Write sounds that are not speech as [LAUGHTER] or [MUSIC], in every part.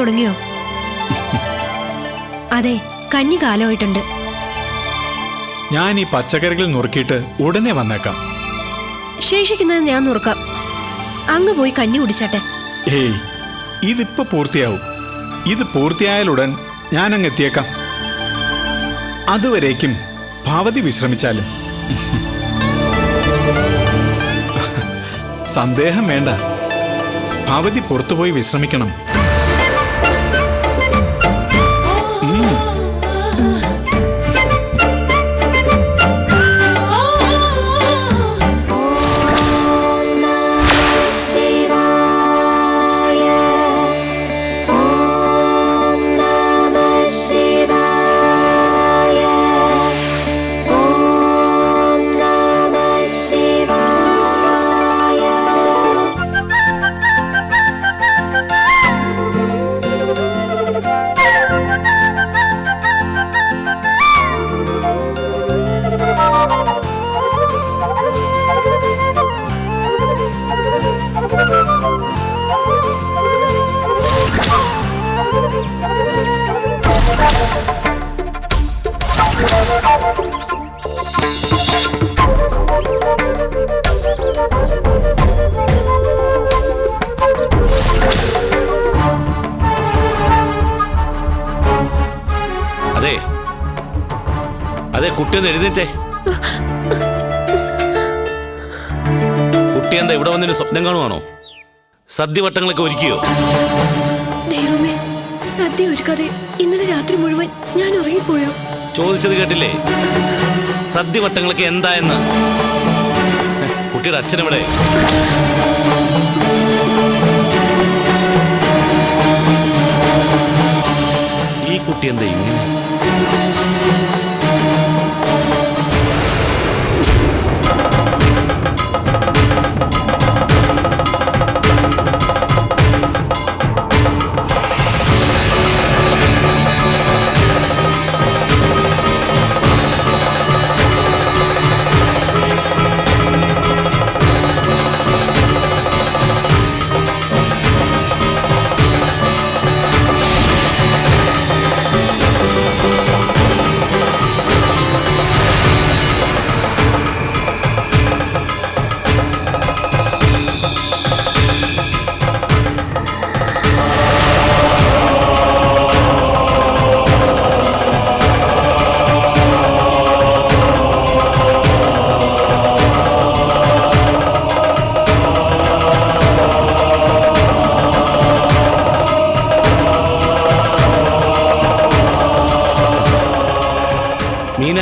തുടങ്ങിയോ? അതെ കഞ്ഞി കാലമായിട്ടുണ്ട്. ഞാൻ ഈ പച്ചക്കറികൾ നുറുക്കിയിട്ട് ഉടനെ വന്നേക്കാം. ശേഷിക്കുന്നത് ഞാൻ നുറുക്കാം. അങ്ങ് പോയി കഞ്ഞി കുടിച്ചട്ടെ. ഏയ് ഇതിപ്പോ പൂർത്തിയാവും. ഇത് പൂർത്തിയായാലുടൻ ഞാൻ അങ്ങ് എത്തിയേക്കാം. അതുവരേക്കും ഭാവതി വിശ്രമിച്ചാലും. സന്ദേഹം വേണ്ട. ഭാവതി പുറത്തുപോയി വിശ്രമിക്കണം. എഴുന്നേറ്റേ. കുട്ടി എന്താ ഇവിടെ വന്നിട്ട് സ്വപ്നം കാണുവാണോ? സദ്യവട്ടങ്ങളൊക്കെ ഒരുക്കിയോ? ദൈവമേ സദ്യ ഒരുക്കാതെ ഇന്നലെ രാത്രി മുഴുവൻ ഞാൻ ഉറങ്ങിപ്പോയോ? ചോദിച്ചത് കേട്ടില്ലേ? സദ്യവട്ടങ്ങളൊക്കെ എന്താ എന്ന് കുട്ടിയുടെ അച്ഛനെവിടെ ഈ കുട്ടി എന്താ ഇങ്ങനെ?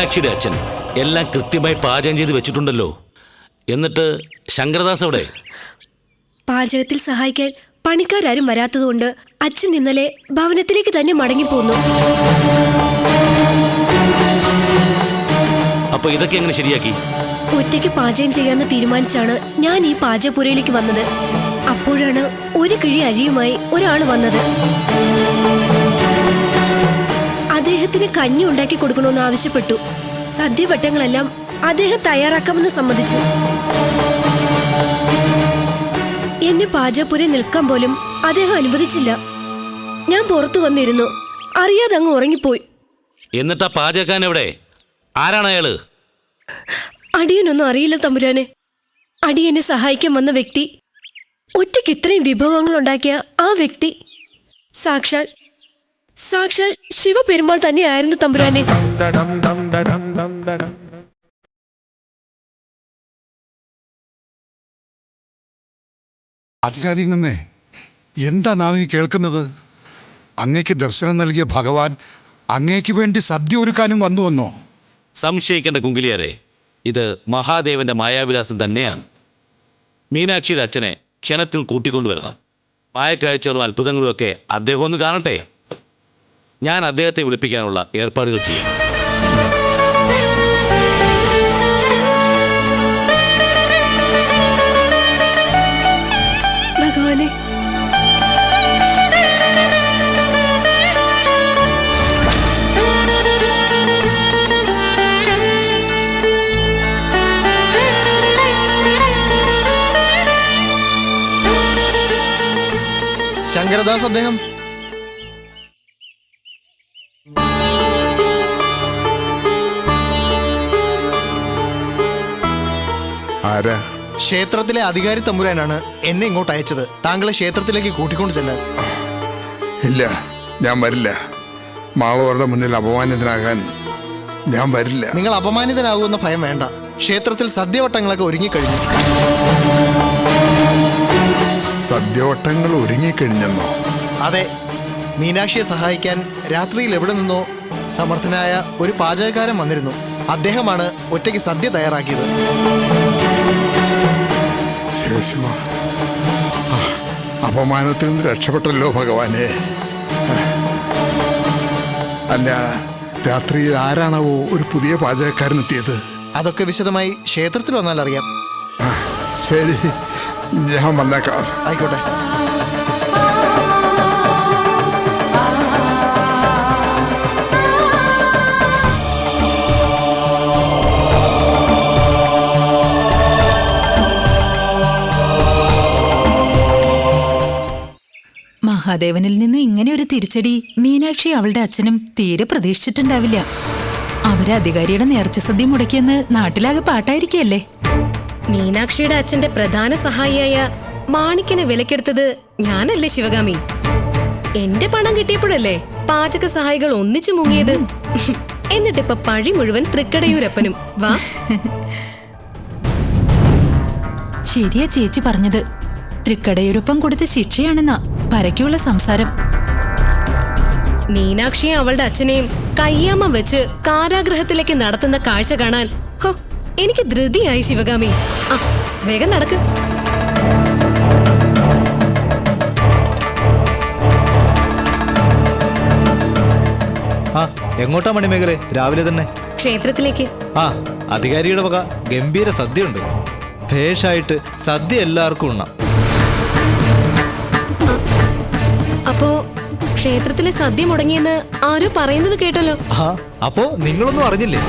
മീനാക്ഷിയുടെ അച്ഛൻ എല്ലാം കൃത്യമായി പാചകം ചെയ്ത് വെച്ചിട്ടുണ്ടല്ലോ. എന്നിട്ട് ശങ്കരദാസ് അവിടെ പാചകത്തിൽ സഹായിക്കാൻ പണിക്കാരും വരാത്തതുകൊണ്ട് അച്ഛൻ ഇന്നലെ ഭവനത്തിലേക്ക് തന്നെ മടങ്ങിപ്പോന്നു. അപ്പൊ ഇതൊക്കെ എങ്ങനെ ശരിയാക്കി? ഒറ്റയ്ക്ക് പാചകം ചെയ്യാന്ന് തീരുമാനിച്ചാണ് ഞാൻ ഈ പാചകപ്പുരയിലേക്ക് വന്നത്. അപ്പോഴാണ് ഒരു കിഴി അരിയുമായി ഒരാൾ വന്നത്. അദ്ദേഹത്തിന് കഞ്ഞി ഉണ്ടാക്കി കൊടുക്കണമെന്ന് ആവശ്യപ്പെട്ടു. സദ്യവട്ടങ്ങളെല്ലാം അദ്ദേഹം തയ്യാറാക്കാമെന്ന് സമ്മതിച്ചു. എന്നെ പാചകപ്പുര നിൽക്കാൻ പോലും അദ്ദേഹം അനുവദിച്ചില്ല. ഞാൻ പുറത്തു വന്നിരുന്നു. അറിയാതെ അങ്ങ് ഉറങ്ങിപ്പോയി. എന്നിട്ടാ പാചകാൻ എവിടെ? ആരാണ് അയാൾ? അടിയനൊന്നും അറിയില്ല തമ്പുരാനെ. അടിയനെ സഹായിക്കാൻ വന്ന വ്യക്തി. ഒറ്റയ്ക്ക് ഇത്രയും വിഭവങ്ങൾ ഉണ്ടാക്കിയ ആ വ്യക്തി. സാക്ഷാൽ സാക്ഷാൽ ശിവപെരുമാൾ തന്നെയായിരുന്നു തമ്പുരാനെ. അധികാരിയിൽ നിന്നേ എന്താ നാം ഈ കേൾക്കുന്നത്? അങ്ങേക്ക് ദർശനം നൽകിയ ഭഗവാൻ അങ്ങേക്ക് വേണ്ടി സദ്യ ഒരുക്കാനും വന്നു വന്നോ? സംശയിക്കേണ്ട കുങ്കിലിയാരെ ഇത് മഹാദേവന്റെ മായാവിലാസം തന്നെയാണ്. മീനാക്ഷിയുടെ അച്ഛനെ ക്ഷണത്തിൽ കൂട്ടിക്കൊണ്ടുവരണം. മായക്കാഴ്ചകളും അത്ഭുതങ്ങളും ഒക്കെ അദ്ദേഹം ഒന്ന് കാണട്ടെ? ഞാൻ അദ്ദേഹത്തെ വിളിപ്പിക്കാനുള്ള ഏർപ്പാടുകൾ ചെയ്യാം. ഭഗവാനെ. ശങ്കരദാസ് അദ്ദേഹം ആരാ? ക്ഷേത്രത്തിലെ അധികാരി തമ്പുരാനാണ് എന്നെ ഇങ്ങോട്ട് അയച്ചത്. താങ്കളെ ക്ഷേത്രത്തിലേക്ക് കൂട്ടിക്കൊണ്ട് ചെല്ലാൻ. ഇല്ല ഞാൻ വരില്ല. മാളവരുടെ മുന്നിൽ അപമാനിതനാകാൻ ഞാൻ വരില്ല. നിങ്ങൾ അപമാനിതനാകുമെന്ന ഭയം വേണ്ട. ക്ഷേത്രത്തിൽ സദ്യവട്ടങ്ങളൊക്കെ ഒരുങ്ങിക്കഴിഞ്ഞു. സദ്യവട്ടങ്ങൾ ഒരുങ്ങിക്കഴിഞ്ഞെന്നോ? അതെ മീനാക്ഷിയെ സഹായിക്കാൻ രാത്രിയിൽ എവിടെ നിന്നോ സമർത്ഥനായ ഒരു പാചകക്കാരൻ വന്നിരുന്നു. അദ്ദേഹമാണ് ഒറ്റയ്ക്ക് സദ്യ തയ്യാറാക്കിയത്. ആ, അപമാനത്തിൽ നിന്ന് രക്ഷപ്പെട്ടല്ലോ ഭഗവാനെ. അല്ല രാത്രിയിൽ ആരാണാവോ ഒരു പുതിയ പാചകക്കാരനെത്തിയത് അതൊക്കെ വിശദമായി ക്ഷേത്രത്തിൽ വന്നാൽ അറിയാം ശരി. ഞാൻ വന്നേക്കാം. ആയിക്കോട്ടെ. മഹാദേവനിൽ നിന്ന് ഇങ്ങനെ ഒരു തിരിച്ചടി മീനാക്ഷി അവളുടെ അച്ഛനും തീരെ പ്രതീക്ഷിച്ചിട്ടുണ്ടാവില്ല. അവർ അധികാരിയുടെ നേർച്ച സദ്യ മുടക്കിയെന്ന് നാട്ടിലാകെ പാട്ടായിരിക്കല്ലേ? മീനാക്ഷിയുടെ അച്ഛന്റെ പ്രധാന സഹായിയായ മാണിക്കനെ വിലക്കെടുത്തത് ഞാനല്ലേ ശിവഗാമി? എന്റെ പണം കിട്ടിയപ്പോഴല്ലേ പാചക സഹായികൾ ഒന്നിച്ചു മുങ്ങിയത്? എന്നിട്ടിപ്പൊ പഴി മുഴുവൻ തൃക്കടയൂരപ്പനും. വാ. ശരിയാ ചേച്ചി പറഞ്ഞത്. തൃക്കടയൂരപ്പം കൊടുത്ത ശിക്ഷയാണെന്നാ. പരയ്ക്കുള്ള സംസാരം. മീനാക്ഷിയെ അവളുടെ അച്ഛനെയും കയ്യാമ്മ വെച്ച് കാരാഗ്രഹത്തിലേക്ക് നടത്തുന്ന കാഴ്ച കാണാൻ ഹോ എനിക്ക് ധൃതിയായി ശിവഗാമി. ആ വേഗം നടക്ക്. ആ എങ്ങോട്ടാ മണിമേഖലെ? രാവിലെ തന്നെ. ക്ഷേത്രത്തിലേക്ക്. ആ അധികാരിയുടെ വക ഗംഭീര സദ്യ ഉണ്ട് ഭേഷായിട്ട് സദ്യ എല്ലാവർക്കും ഉണ്ണാം. അപ്പോ ക്ഷേത്രത്തിലെ സദ്യ മുടങ്ങിയെന്ന് ആരോ പറയുന്നത് കേട്ടല്ലോ. അപ്പോ നിങ്ങളൊന്നും അറിഞ്ഞില്ലേ?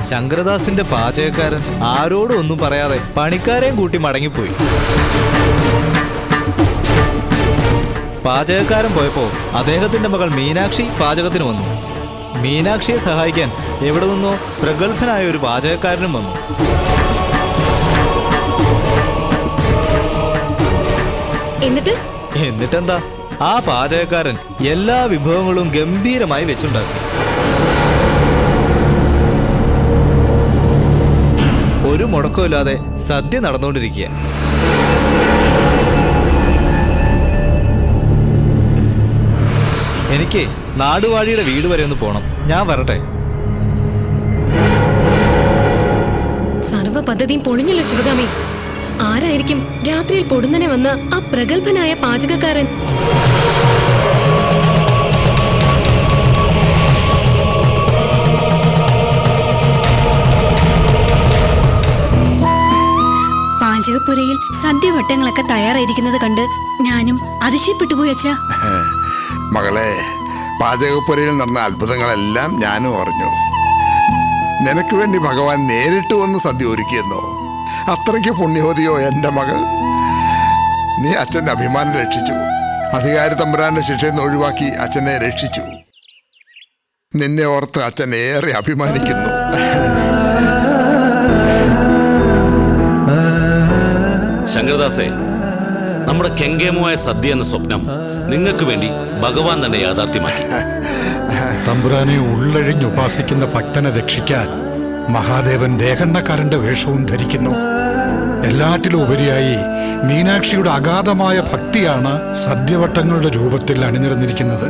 ശങ്കരദാസിന്റെ പാചകക്കാരൻ ആരോടും ഒന്നും പറയാതെ പണിക്കാരെയും കൂട്ടി മടങ്ങിപ്പോയി. പാചകക്കാരൻ പോയപ്പോ അദ്ദേഹത്തിന്റെ മകൾ മീനാക്ഷി പാചകത്തിന് വന്നു. മീനാക്ഷിയെ സഹായിക്കാൻ എവിടെ നിന്നോ പ്രഗത്ഭനായ ഒരു പാചകക്കാരനും വന്നു. എന്നിട്ട്? എന്നിട്ടെന്താ? ആ പാചകക്കാരൻ എല്ലാ വിഭവങ്ങളും ഗംഭീരമായി വെച്ചുണ്ടാക്കി. ഒരു മുടക്കമില്ലാതെ സദ്യ നടന്നുകൊണ്ടിരിക്കുക എനിക്ക് നാടുവാഴിയുടെ വീട് വരെ ഒന്ന് പോണം. ഞാൻ വരട്ടെ? സർവ പദ്ധതിയും പൊളിഞ്ഞല്ലോ ശിവകാമി. ആരായിരിക്കും രാത്രിയിൽ പൊടുന്നനെ വന്ന ആ പ്രഗത്ഭനായ പാചകക്കാരൻ? പാചകപ്പുരയിൽ സദ്യവട്ടങ്ങളൊക്കെ തയ്യാറായിരിക്കുന്നത് കണ്ട് ഞാനും അതിശയപ്പെട്ടു പോയി അച്ഛാ. [LAUGHS] മകളെ പാചകപ്പുരയിൽ നടന്ന അത്ഭുതങ്ങളെല്ലാം ഞാനും അറിഞ്ഞു. നിനക്ക് വേണ്ടി ഭഗവാൻ നേരിട്ട് വന്ന് സദ്യ ഒരുക്കിയെന്നോ? അത്രയ്ക്ക് പുണ്യവതിയോ എന്റെ മകൾ? നീ അച്ഛന്റെ അഭിമാനം രക്ഷിച്ചു. അധികാര തമ്പുരാന്റെ ശിക്ഷയിൽ നിന്ന് ഒഴിവാക്കി അച്ഛനെ രക്ഷിച്ചു. നിന്നെ ഓർത്ത് അച്ഛൻ ഏറെ അഭിമാനിക്കുന്നു. ശങ്കരദാസേ നമ്മുടെ കെങ്കേമമായ സദ്യ എന്ന സ്വപ്നം നിങ്ങൾക്ക് വേണ്ടി ഭഗവാൻ തന്നെ യാഥാർത്ഥ്യമാക്കി. തമ്പുരാനെ ഉള്ളഴിഞ്ഞ് ഉപാസിക്കുന്ന ഭക്തനെ രക്ഷിക്കാൻ മഹാദേവൻ ദേഹണ്ണക്കാരന്റെ വേഷവും ധരിക്കുന്നു. എല്ലാറ്റിലും ഉപരിയായി മീനാക്ഷിയുടെ അഗാധമായ ഭക്തിയാണ് സദ്യവട്ടങ്ങളുടെ രൂപത്തിൽ അണിനിരന്നിരിക്കുന്നത്.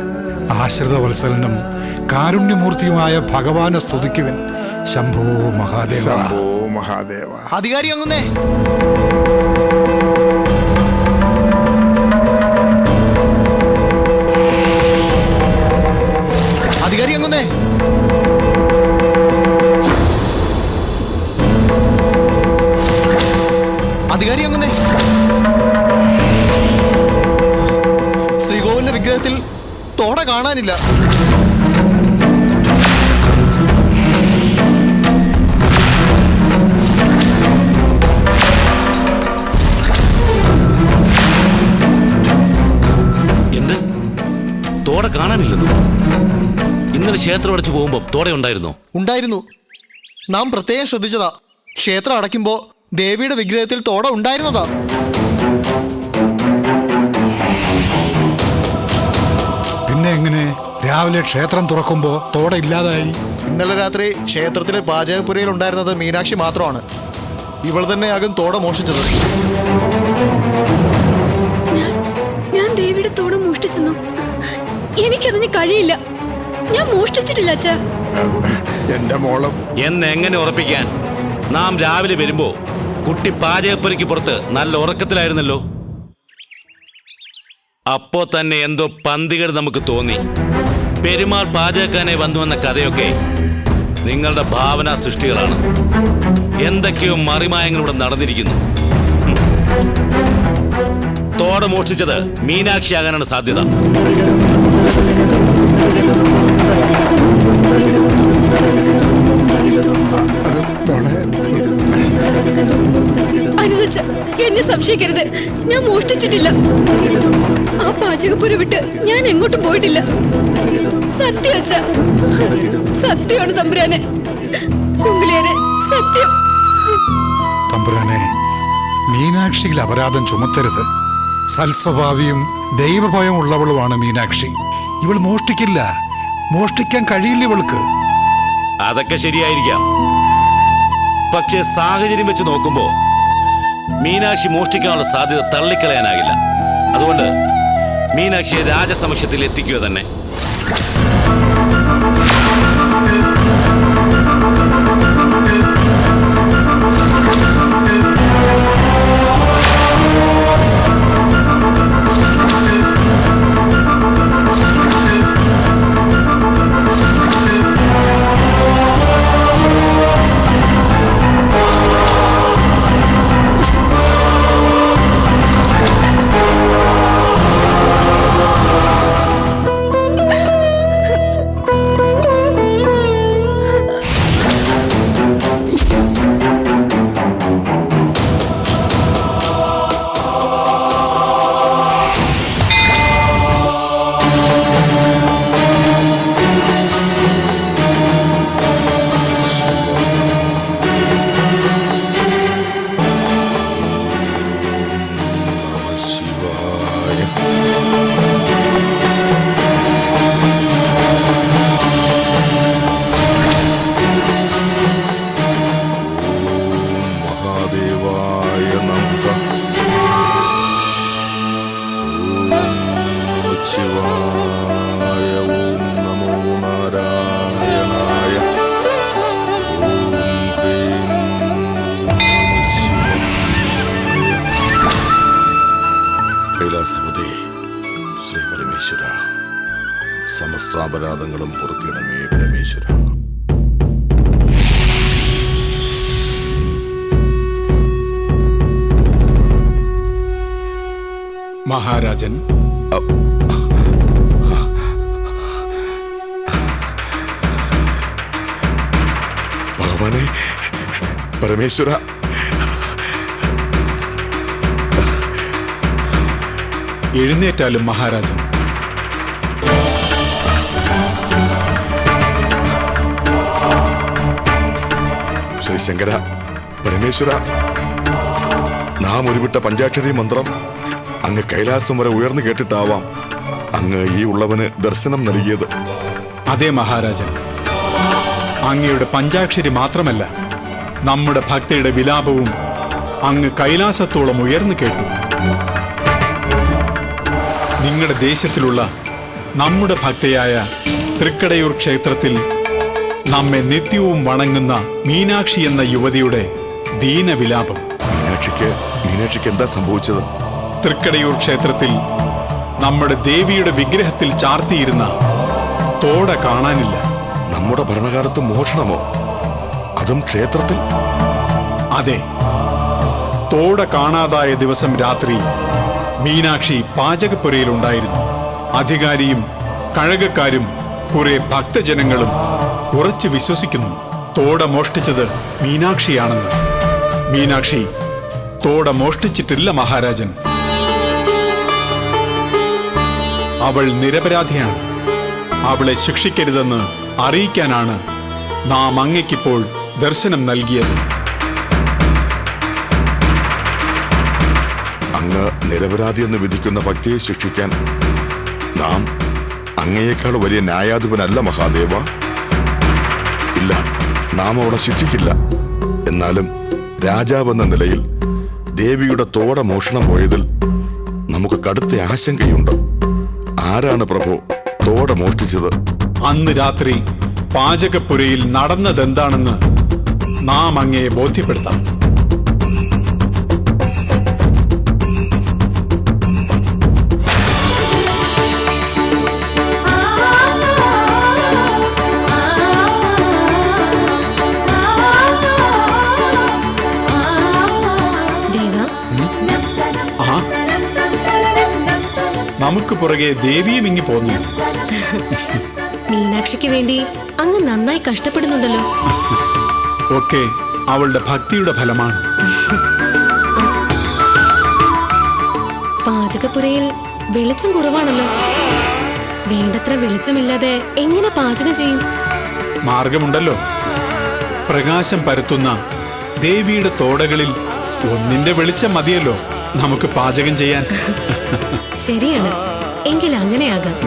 ആശ്രിതവത്സലനും കാരുണ്യമൂർത്തിയുമായ ഭഗവാനെ സ്തുതിക്കുവൻ. ശംഭോ മഹാദേവ. ശംഭോ മഹാദേവ. അധികാരി അങ്ങുന്നേ അധികാരി അങ്ങുന്നേ തോട കാണാനില്ല. എന്ത്? തോട കാണാനില്ലെന്നോ? ഇന്നലെ ക്ഷേത്രം അടച്ചു പോകുമ്പോൾ തോട ഉണ്ടായിരുന്നോ? ഉണ്ടായിരുന്നു. നാം പ്രത്യേകം ശ്രദ്ധിച്ചതാ. ക്ഷേത്രം അടയ്ക്കുമ്പോൾ ദേവിയുടെ വിഗ്രഹത്തിൽ തോട ഉണ്ടായിരുന്നതാ. എങ്ങനെ രാവിലെ ക്ഷേത്രം തുറക്കുമ്പോ തോട ഇല്ലാതായി. ഇന്നലെ രാത്രി ക്ഷേത്രത്തിലെ പാചകപ്പുരയിൽ ഉണ്ടായിരുന്നത് മീനാക്ഷി മാത്രമാണ്. ഇവൾ തന്നെ തന്നെയാകും തോട മോഷിച്ചത് ഞാൻ ദേവിയുടെ തോട മോഷ്ടിച്ചെന്നു. എനിക്കതിന് കഴിയില്ല. ഞാൻ മോഷ്ടിച്ചിട്ടില്ല അച്ഛാ. എന്റെ മോളും എന്ന് എങ്ങനെ ഉറപ്പിക്കാൻ? നാം രാവിലെ വരുമ്പോ കുട്ടി പാചകപ്പുരയ്ക്ക് പുറത്ത് നല്ല ഉറക്കത്തിലായിരുന്നല്ലോ. അപ്പോ തന്നെ എന്തോ പന്തികേട് നമുക്ക് തോന്നി. പെരുമാൾ പാചകക്കാനെ വന്നുവെന്ന കഥയൊക്കെ നിങ്ങളുടെ ഭാവനാ സൃഷ്ടികളാണ്. എന്തൊക്കെയോ മറിമായങ്ങളിവിടെ നടന്നിരിക്കുന്നു. തോട മോഷിച്ചത് മീനാക്ഷി ആകാനാണ് സാധ്യത. സംശയിക്കരുത്. ഞാൻ മോഷ്ടിച്ചിട്ടില്ല. ആ പാചകപ്പുര വിട്ട് ഞാൻ എങ്ങോട്ടും പോയിട്ടില്ല. സത്യം അച്ഛ. സത്യമാണ് തമ്പുരാനെ. സത്യം. തമ്പുരാനെ മീനാക്ഷിയിൽ അപരാധം ചുമത്തരുത്. സൽസ്വഭാവിയും ദൈവഭയം ഉള്ളവളുമാണ് മീനാക്ഷി. ഇവൾ മോഷ്ടിക്കില്ല. മോഷ്ടിക്കാൻ കഴിയില്ല ഇവൾക്ക്. അതൊക്കെ ശരിയായിരിക്കാം. പക്ഷെ സാഹചര്യം വെച്ച് നോക്കുമ്പോ മീനാക്ഷി മോഷ്ടിക്കാനുള്ള സാധ്യത തള്ളിക്കളയാനാകില്ല. അതുകൊണ്ട് മീനാക്ഷിയെ രാജസമക്ഷത്തിൽ എത്തിക്കുക തന്നെ. അപരാധങ്ങളും പൊറുക്കണമേ പരമേശ്വര. മഹാരാജൻ. ഭഗവാനെ പരമേശ്വര. എഴുന്നേറ്റാലും മഹാരാജൻ. ശങ്കര പരമേശ്വര നാം ഒരുവിട്ട പഞ്ചാക്ഷരി മന്ത്രം അങ്ങ് കൈലാസം വരെ ഉയർന്നു കേട്ടിട്ടാവാം അങ്ങ് ഈ ഉള്ളവന് ദർശനം നൽകിയത്. അതെ മഹാരാജൻ അങ്ങയുടെ പഞ്ചാക്ഷരി മാത്രമല്ല നമ്മുടെ ഭക്തയുടെ വിലാപവും അങ്ങ് കൈലാസത്തോളം ഉയർന്നു കേട്ടു. നിങ്ങളുടെ ദേശത്തിലുള്ള നമ്മുടെ ഭക്തയായ തൃക്കടയൂർ ക്ഷേത്രത്തിൽ നമ്മെ നിത്യവും വണങ്ങുന്ന മീനാക്ഷി എന്ന യുവതിയുടെ ദീനവിലാപം. മീനാക്ഷിക്ക് മീനാക്ഷിക്ക് എന്താ സംഭവിച്ചത്? തൃക്കടയൂർ ക്ഷേത്രത്തിൽ നമ്മുടെ ദേവിയുടെ വിഗ്രഹത്തിൽ ചാർത്തിയിരുന്ന തോട കാണാനില്ല. നമ്മുടെ ഭരണകാലത്ത് മോഷണമോ? അതും ക്ഷേത്രത്തിൽ? അതെ. തോട കാണാതായ ദിവസം രാത്രി മീനാക്ഷി പാചകപ്പുരയിലുണ്ടായിരുന്നു. അധികാരിയും കഴകക്കാരും കുറെ ഭക്തജനങ്ങളും ഉറച്ച് വിശ്വസിക്കുന്നു. തോട മോഷ്ടിച്ചത് മീനാക്ഷിയാണെന്ന്. മീനാക്ഷി തോട മോഷ്ടിച്ചിട്ടില്ല മഹാരാജൻ. അവൾ നിരപരാധിയാണ്. അവളെ ശിക്ഷിക്കരുതെന്ന് അറിയിക്കാനാണ് നാം അങ്ങയ്ക്കിപ്പോൾ ദർശനം നൽകിയത്. അങ്ങ് നിരപരാധി എന്ന് വിധിക്കുന്ന ഭക്തിയെ ശിക്ഷിക്കാൻ നാം അങ്ങയേക്കാൾ വലിയ ന്യായാധിപനല്ല മഹാദേവ. ഇല്ല. നാം അവളെ ശിക്ഷിക്കില്ല. എന്നാലും രാജാവെന്ന നിലയിൽ ദേവിയുടെ തോട മോഷണം പോയതിൽ നമുക്ക് കടുത്ത ആശങ്കയുണ്ട്. ആരാണ് പ്രഭു തോട മോഷ്ടിച്ചത്? അന്ന് രാത്രി പാചകപ്പുരയിൽ നടന്നതെന്താണെന്ന് നാം അങ്ങയെ ബോധ്യപ്പെടുത്താം. നമുക്ക് പുറകെ ദേവിയും ഇങ്ങി പോന്നു മീനാക്ഷിക്ക് വേണ്ടി അങ്ങ് നന്നായി കഷ്ടപ്പെടുന്നുണ്ടല്ലോ. ഒക്കെ അവളുടെ ഭക്തിയുടെ ഫലമാണ്. പാചകപ്പുരയിൽ വെളിച്ചം കുറവാണല്ലോ. വേണ്ടത്ര വെളിച്ചമില്ലാതെ എങ്ങനെ പാചകം ചെയ്യും? മാർഗമുണ്ടല്ലോ. പ്രകാശം പരത്തുന്ന ദേവിയുടെ തോടകളിൽ ഒന്നിന്റെ വെളിച്ചം മതിയല്ലോ നമുക്ക് പാചകം ചെയ്യാൻ. ശരിയാണ്. എങ്കിൽ അങ്ങനെയാകാം.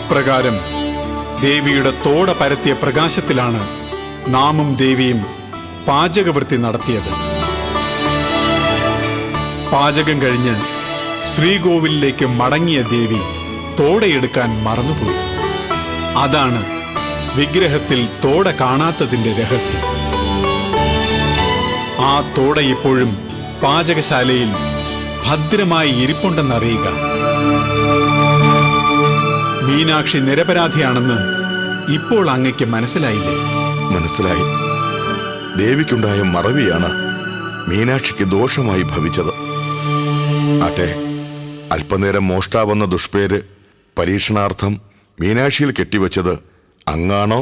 അപ്രകാരം ദേവിയുടെ തോട പരത്തിയ പ്രകാശത്തിലാണ് നാമും ദേവിയും പാചകവൃത്തി നടത്തിയത്. പാചകം കഴിഞ്ഞ് ശ്രീകോവിലേക്ക് മടങ്ങിയ ദേവി തോടയെടുക്കാൻ മറന്നുപോയി. അതാണ് വിഗ്രഹത്തിൽ തോട കാണാത്തതിന്റെ രഹസ്യം. ആ തോട ഇപ്പോഴും പാചകശാലയിൽ ഭദ്രമായി ഇരിപ്പുണ്ടെന്നറിയുക. മീനാക്ഷി നിരപരാധിയാണെന്ന് ഇപ്പോൾ അങ്ങയ്ക്ക് മനസ്സിലായില്ലേ? മനസ്സിലായി. ദേവിക്കുണ്ടായ മറവിയാണ് മീനാക്ഷിക്ക് ദോഷമായി ഭവിച്ചത്. ആട്ടെ അല്പനേരം മോഷ്ടാവെന്ന ദുഷ്പേര് പരീക്ഷണാർത്ഥം മീനാക്ഷിയിൽ കെട്ടിവെച്ചത് അങ്ങാണോ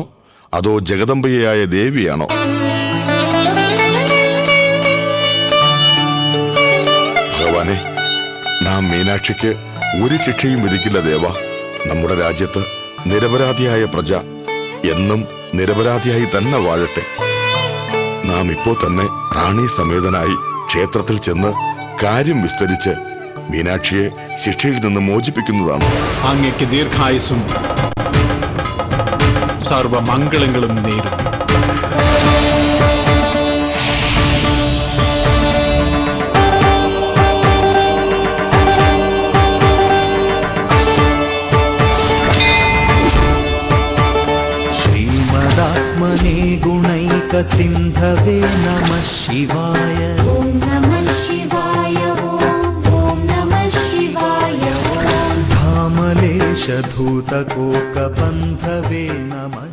അതോ ജഗദമ്പയായ ദേവിയാണോ? ഭഗവാനെ നാം മീനാക്ഷിക്ക് ഒരു ശിക്ഷയും വിധിക്കില്ല ദേവ. നമ്മുടെ രാജ്യത്ത് നിരപരാധിയായ പ്രജ എന്നും നിരപരാധിയായി തന്നെ വാഴട്ടെ. നാം ഇപ്പോൾ തന്നെ റാണി സമേതനായി ക്ഷേത്രത്തിൽ ചെന്ന് കാര്യം വിസ്തരിച്ച് മീനാക്ഷിയെ ശിക്ഷയിൽ നിന്ന് മോചിപ്പിക്കുന്നതാണ്. അങ്ങയ്ക്ക് ദീർഘായുസും സർവമംഗളങ്ങളും നേരും गुणैकसिन्धवे नमः शिवाय। ॐ नमः शिवाय ॐ नमः शिवाय। धामलेशधूतकोकबन्धवे नमः